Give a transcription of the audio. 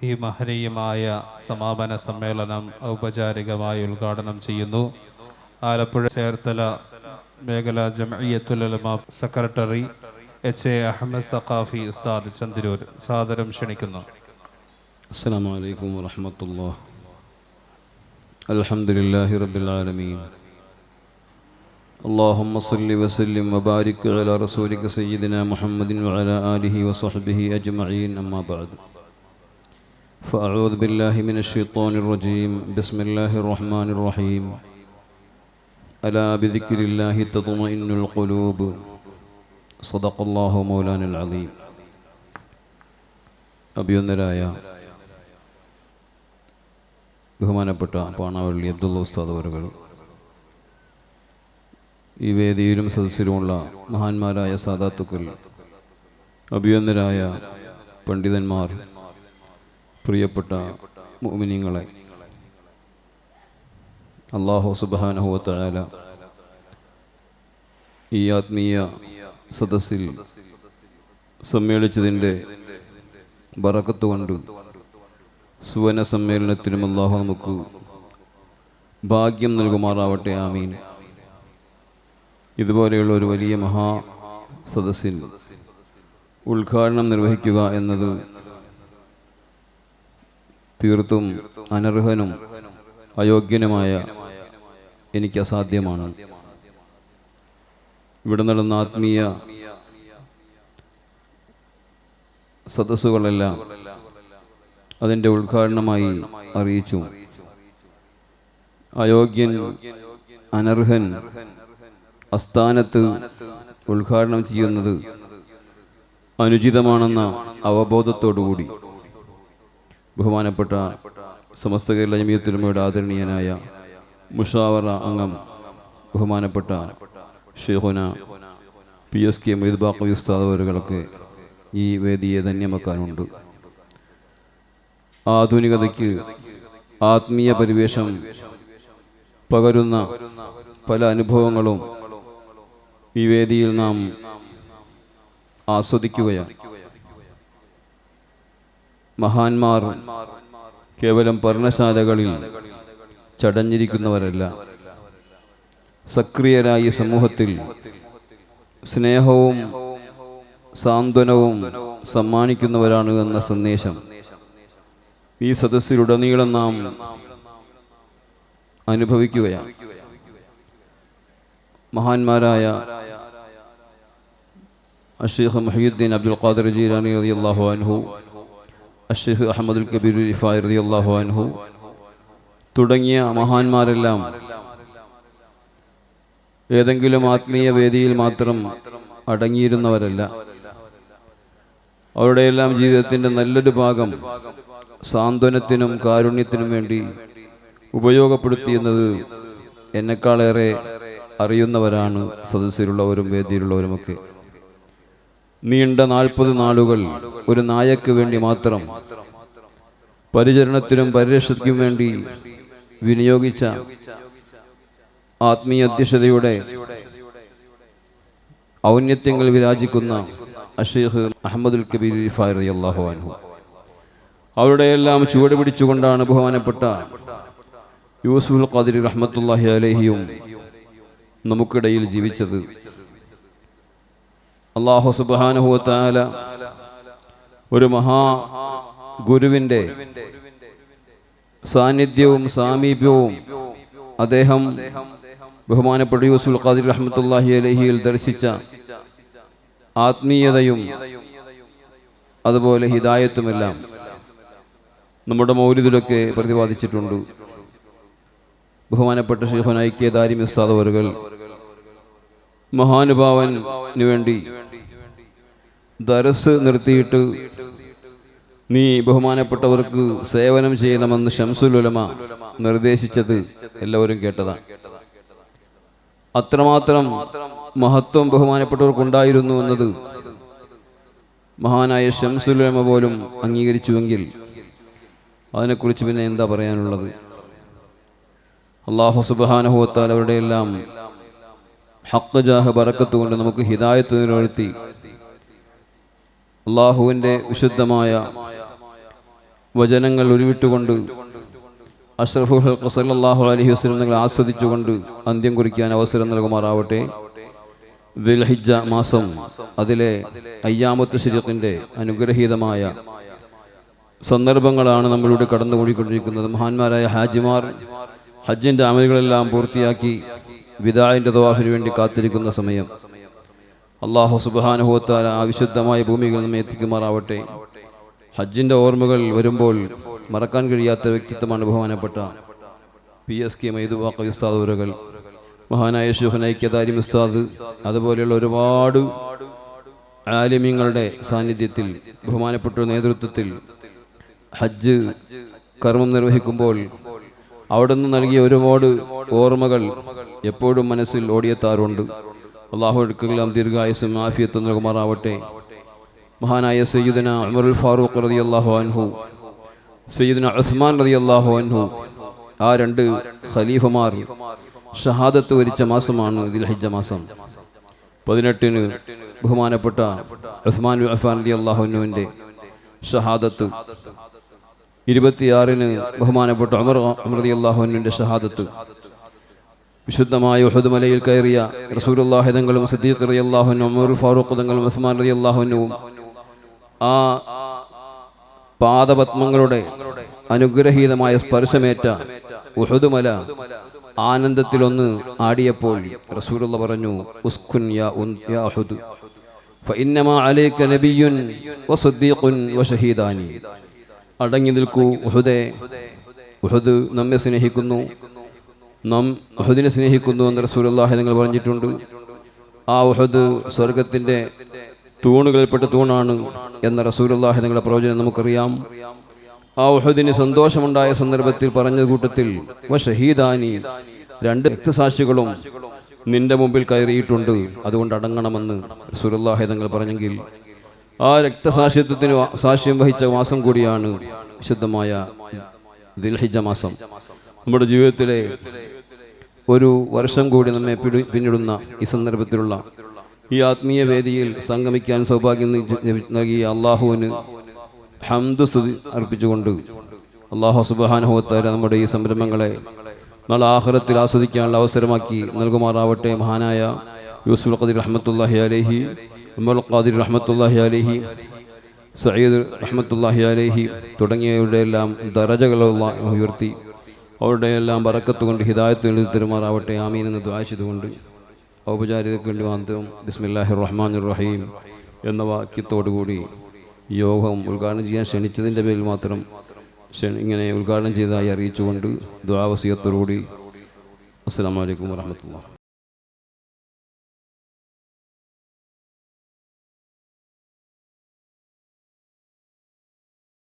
ഈ മഹനീയമായ സമാപന സമ്മേളനം ഔപചാരികമായി ഉദ്ഘാടനം ചെയ്യുന്നു ആലപ്പുഴ ചേർത്തല മേഖല Jamiyyathul Ulama secretary H A Ahmed Saqafi ഉസ്താദ് ചന്ദിരൂർ സാദരം ക്ഷണിക്കുന്നു السلام عليكم ورحمة الله الحمد لله رب العالمين اللهم صل وسلم وبارك على رسولك سيدنا محمد وعلى آله وصحبه أجمعين أما بعد فأعوذ بالله من الشيطان الرجيم بسم الله الرحمن الرحيم ألا بذكر الله تطمئن القلوب صدق الله مولانا العظيم അഭിയൊന്നരായ ബഹുമാനപ്പെട്ട പാണാവള്ളി അബ്ദുള്ള ഉസ്താദ് അവരുകൾ ഈ വേദിയിലും സദസ്സിലുമുള്ള മഹാന്മാരായ സാദാത്തുക്കൾ അഭിയൊന്നരായ പണ്ഡിതന്മാർ പ്രിയപ്പെട്ട മോമിനിങ്ങളെ അള്ളാഹു സുബാനഹുവത്തായാല ഈ ആത്മീയ സദസ്സിൽ സമ്മേളിച്ചതിന്റെ ബറക്കത്ത് കൊണ്ട് സുവന സമ്മേളനത്തിനും അള്ളാഹു നമുക്ക് ഭാഗ്യം നൽകുമാറാവട്ടെ ആമീൻ. ഇതുപോലെയുള്ള ഒരു വലിയ മഹാ സദസ്സിൽ ഉദ്ഘാടനം നിർവഹിക്കുക എന്നത് തീർത്തും അനർഹനും അയോഗ്യനുമായ എനിക്ക് അസാധ്യമാണ്. ഇവിടെ നടന്ന ആത്മീയ സദസ്സുകളെല്ലാം അതിന്റെ ഉദ്ഘാടനമായി അറിയിച്ചു. അയോഗ്യൻ അനർഹൻ അസ്ഥാനത്ത് ഉദ്ഘാടനം ചെയ്യുന്നത് അനുചിതമാണെന്ന അവബോധത്തോടുകൂടി. ബഹുമാനപ്പെട്ട സമസ്ത കേരള ജമീയത്തിലുമയുടെ ആദരണീയനായ മുഷാവറ അംഗം ബഹുമാനപ്പെട്ട ഷെഹുന പി എസ് കെ മൊയ്ത് ബാക്കി ഉസ്താദ് ഈ വേദിയെ ധന്യമാക്കാനുണ്ട്. ആധുനികതയ്ക്ക് ആത്മീയ പരിവേഷം പകരുന്ന പല അനുഭവങ്ങളും ഈ വേദിയിൽ നാം ആസ്വദിക്കുകയാണ്. മഹാന്മാർ കേവലം പർണശാലകളിൽ ചടഞ്ഞിരിക്കുന്നവരല്ല. സക്രിയരായ സമൂഹത്തിൽ സ്നേഹവും സാന്ത്വനവും സമ്മാനിക്കുന്നവരാണ് എന്ന സന്ദേശം. ഈ സദസ്സിലുടനീളം നാം അനുഭവിക്കുകയാണ്. മഹാന്മാരായ അഷീഖ് മഹീദ്ദീൻ അബ്ദുൽ ഖാദർ ജീരാനി അള്ളാഹു അൻഹു അഷേഖ് അഹമ്മദുൽ കബീർ റിഫായ് റതി അള്ളാഹു അൻഹു തുടങ്ങിയ മഹാന്മാരെല്ലാം ഏതെങ്കിലും ആത്മീയ വേദിയിൽ മാത്രം അടങ്ങിയിരുന്നവരല്ല. അവരുടെയെല്ലാം ജീവിതത്തിന്റെ നല്ലൊരു ഭാഗം സാന്ത്വനത്തിനും കാരുണ്യത്തിനും വേണ്ടി ഉപയോഗപ്പെടുത്തിയെന്നത് എന്നെക്കാളേറെ അറിയുന്നവരാണ് സദസ്സിലുള്ളവരും വേദിയിലുള്ളവരുമൊക്കെ. നീണ്ട നാൽപ്പത് നാളുകൾ ഒരു നായക്ക് വേണ്ടി മാത്രം പരിചരണത്തിനും പരിരക്ഷയ്ക്കും വേണ്ടി വിനിയോഗിച്ച ആത്മീയ അധ്യക്ഷതയുടെ ഔന്നത്യങ്ങൾ വിരാജിക്കുന്ന അഷേഖ് അഹമ്മദുൽ കബീർ ഫാരി അള്ളാഹു അൻഹു. അവരുടെ എല്ലാം ചുവട് പിടിച്ചുകൊണ്ടാണ് ബഹുമാനപ്പെട്ട യൂസുഫുൽ ഖാദിർ റഹ്മത്തുല്ലാഹി അലഹിയും നമുക്കിടയിൽ ജീവിച്ചത്. അള്ളാഹു സുബാനുഭവത്താല ഒരു മഹാ ഗുരുവിന്റെ സാന്നിധ്യവും സാമീപ്യവും അദ്ദേഹം ബഹുമാനപ്പെട്ട യൂസുൽ ഖാദിർ റഹ്മത്തുല്ലാഹി അലഹിയിൽ ദർശിച്ച ആത്മീയതയും അതുപോലെ ഹിദായത്തുമെല്ലാം നമ്മുടെ മൗലിദിലൊക്കെ പ്രതിപാദിച്ചിട്ടുണ്ട്. ബഹുമാനപ്പെട്ട ഷെയ്ഖുൻ ദാരി മിസ്താദ് മഹാനുഭാവന് വേണ്ടി ദരസ് നിർത്തിയിട്ട് നീ ബഹുമാനപ്പെട്ടവർക്ക് സേവനം ചെയ്യണമെന്ന് ഷംസുലുലമ നിർദ്ദേശിച്ചത് എല്ലാവരും കേട്ടതാണ്. അത്രമാത്രം മഹത്വം ബഹുമാനപ്പെട്ടവർക്കുണ്ടായിരുന്നു എന്നത് മഹാനായ ഷംസുലുലമ പോലും അംഗീകരിച്ചുവെങ്കിൽ അതിനെക്കുറിച്ച് പിന്നെ എന്താ പറയാനുള്ളത്? അള്ളാഹു സുബാനഹുവത്താൽ അവരുടെ എല്ലാം ഹക്ക് ജാഹ് ബറക്കത്ത് കൊണ്ട് നമുക്ക് ഹിദായത്ത് നിലനിർത്തി അള്ളാഹുവിന്റെ വിശുദ്ധമായ വചനങ്ങൾ ഉരുവിട്ടുകൊണ്ട് അഷ്റഫുൽ അള്ളാഹു അലഹി നിങ്ങൾ ആസ്വദിച്ചുകൊണ്ട് അന്ത്യം കുറിക്കാൻ അവസരം നൽകുമാറാവട്ടെ. ദുൽഹിജ മാസം അതിലെ അയ്യാമത്ത് ശരീരത്തിന്റെ അനുഗ്രഹീതമായ സന്ദർഭങ്ങളാണ് നമ്മളിവിടെ കടന്നുകൂടിക്കൊണ്ടിരിക്കുന്നത് മഹാന്മാരായ ഹാജിമാർ ഹജ്ജിന്റെ അമലുകളെല്ലാം പൂർത്തിയാക്കി വിദായന്റെ ദവാഫിന് വേണ്ടി കാത്തിരിക്കുന്ന സമയം. അള്ളാഹു സുബാനുഭവത്താൽ ആ വിശുദ്ധമായ ഭൂമികൾ നമ്മെ എത്തിക്കുമാറാവട്ടെ. ഹജ്ജിന്റെ ഓർമ്മകൾ വരുമ്പോൾ മറക്കാൻ കഴിയാത്ത വ്യക്തിത്വമാണ് ബഹുമാനപ്പെട്ട പി എസ് കെ മൈദുവാക്ക ഉസ്താദ് അവരുകൾ. മഹാനായ ഷുഹൻ ഐക്യദാരി ഉസ്താദ് അതുപോലെയുള്ള ഒരുപാട് ആലിമ്യങ്ങളുടെ സാന്നിധ്യത്തിൽ ബഹുമാനപ്പെട്ട നേതൃത്വത്തിൽ ഹജ്ജ് കർമ്മം നിർവഹിക്കുമ്പോൾ അവിടെ നിന്ന് നൽകിയ ഒരുപാട് ഓർമ്മകൾ എപ്പോഴും മനസ്സിൽ ഓടിയെത്താറുണ്ട്. അള്ളാഹു എടുക്കെല്ലാം ദീർഘായുസും ആഫിയത്തും നൽകുമാറാവട്ടെ. മഹാനായ സയ്യിദന അമറുൽ ഫാറൂഖ് റതി അള്ളാഹു അൻഹു സയ്യിദന ഉസ്മാൻ റതി അള്ളാഹു അൻഹു ആ രണ്ട് ഖലീഫമാർ ഷഹാദത്ത് വരിച്ച മാസമാണ് ഹജ്ജ മാസം. പതിനെട്ടിന് ബഹുമാനപ്പെട്ട ഉസ്മാൻ ബിൻ അലി അള്ളാഹുനുവിന്റെ ഷഹാദത്ത്. ഇരുപത്തിയാറിന് ബഹുമാനപ്പെട്ട അമർ അമൃതി അള്ളാഹുവിന്റെ ഷഹാദത്ത്. വിശുദ്ധമായ ഉഹദ് മലയിൽ കയറിയ റസൂലുള്ളാഹി തങ്ങളും സിദ്ദീഖ് റതി അള്ളാഹുനും ഉമർ ഫാറൂഖ് തങ്ങളും ഉസ്മാൻ റതി അള്ളാഹുനും ആ പാദപത്മങ്ങളുടെ അനുഗ്രഹീതമായ സ്പർശമേറ്റ ഉഹദ് മല ആനന്ദത്തിലൊന്ന് ആടിയപ്പോൾ റസൂലുള്ള പറഞ്ഞു ഉസ്കുൻ യാ ഉൻ യാ ഉഹദ് ഫഇന്നമാ അലൈക നബിയുൻ വസദ്ദീഖുൻ വശഹീദാനി അടങ്ങി നിൽക്കൂ ഉഹുദേ ഉഹുദ് നമ്മെ സ്നേഹിക്കുന്നു നാം ഉഹുദിനെ സ്നേഹിക്കുന്നു എന്ന് റസൂലുള്ളാഹി നിങ്ങൾ പറഞ്ഞിട്ടുണ്ട്. ആ ഉഹദ് സ്വർഗത്തിന്റെ തൂണുകളിൽപ്പെട്ട തൂണാണ് എന്ന റസൂലുള്ളാഹി നിങ്ങളുടെ പ്രവചനം നമുക്കറിയാം. ആ ഉഹദിന് സന്തോഷമുണ്ടായ സന്ദർഭത്തിൽ പറഞ്ഞ കൂട്ടത്തിൽ വ ഷഹീദാനി രണ്ട് രക്തസാക്ഷികളും നിന്റെ മുമ്പിൽ കയറിയിട്ടുണ്ട്. അതുകൊണ്ട് അടങ്ങണമെന്ന് റസൂലുള്ളാഹി നിങ്ങൾ പറഞ്ഞെങ്കിൽ ആ രക്തസാക്ഷിത്വത്തിന് സാക്ഷ്യം വഹിച്ച മാസം കൂടിയാണ് വിശുദ്ധമായ ദിൽഹിജ മാസം. നമ്മുടെ ജീവിതത്തിലെ ഒരു വർഷം കൂടി നമ്മെ പിന്നിടുന്ന ഈ സന്ദർഭത്തിലുള്ള ഈ ആത്മീയ വേദിയിൽ സംഗമിക്കാൻ സൗഭാഗ്യം നൽകിയ അള്ളാഹുവിന് ഹംദ് സ്തുതി അർപ്പിച്ചുകൊണ്ട് അള്ളാഹു സുബാനുഹോത്താര നമ്മുടെ ഈ സംരംഭങ്ങളെ നാളെ ആഹ്റത്തിൽ ആസ്വദിക്കാനുള്ള അവസരമാക്കി നൽകുമാറാവട്ടെ മഹാനായ യൂസുഫ് ഖദീർ റഹ്മത്തുല്ലാഹി അലൈഹി ഉമർ ഖാദിർ റഹ്മത്തുല്ലാഹി അലൈഹി സയ്യിദ് റഹ്മത്തുല്ലാഹി അലൈഹി തുടങ്ങിയവരുടെ എല്ലാം ദറജകളുള്ള ഉയർത്തി അവരുടെ എല്ലാം ബറക്കത്ത് കൊണ്ട് ഹിദായത്ത് എഴുതി തെരുമാറാവട്ടെ. ആമീൻ എന്ന് ദ്വാ ചെയ്തുകൊണ്ട് ഔപചാരികതയ്ക്ക് വേണ്ടി വാന്തവും ബിസ്മില്ലാഹി റഹ്മാൻ റഹീം എന്ന വാക്യത്തോടുകൂടി യോഗം ഉദ്ഘാടനം ചെയ്യാൻ ക്ഷണിച്ചതിന്റെ പേരിൽ മാത്രം ഇങ്ങനെ ഉദ്ഘാടനം ചെയ്തതായി അറിയിച്ചുകൊണ്ട് ദ്വാവസീയത്തോടുകൂടി അസ്സാം വലൈക്കും വാഹമത്തുള്ള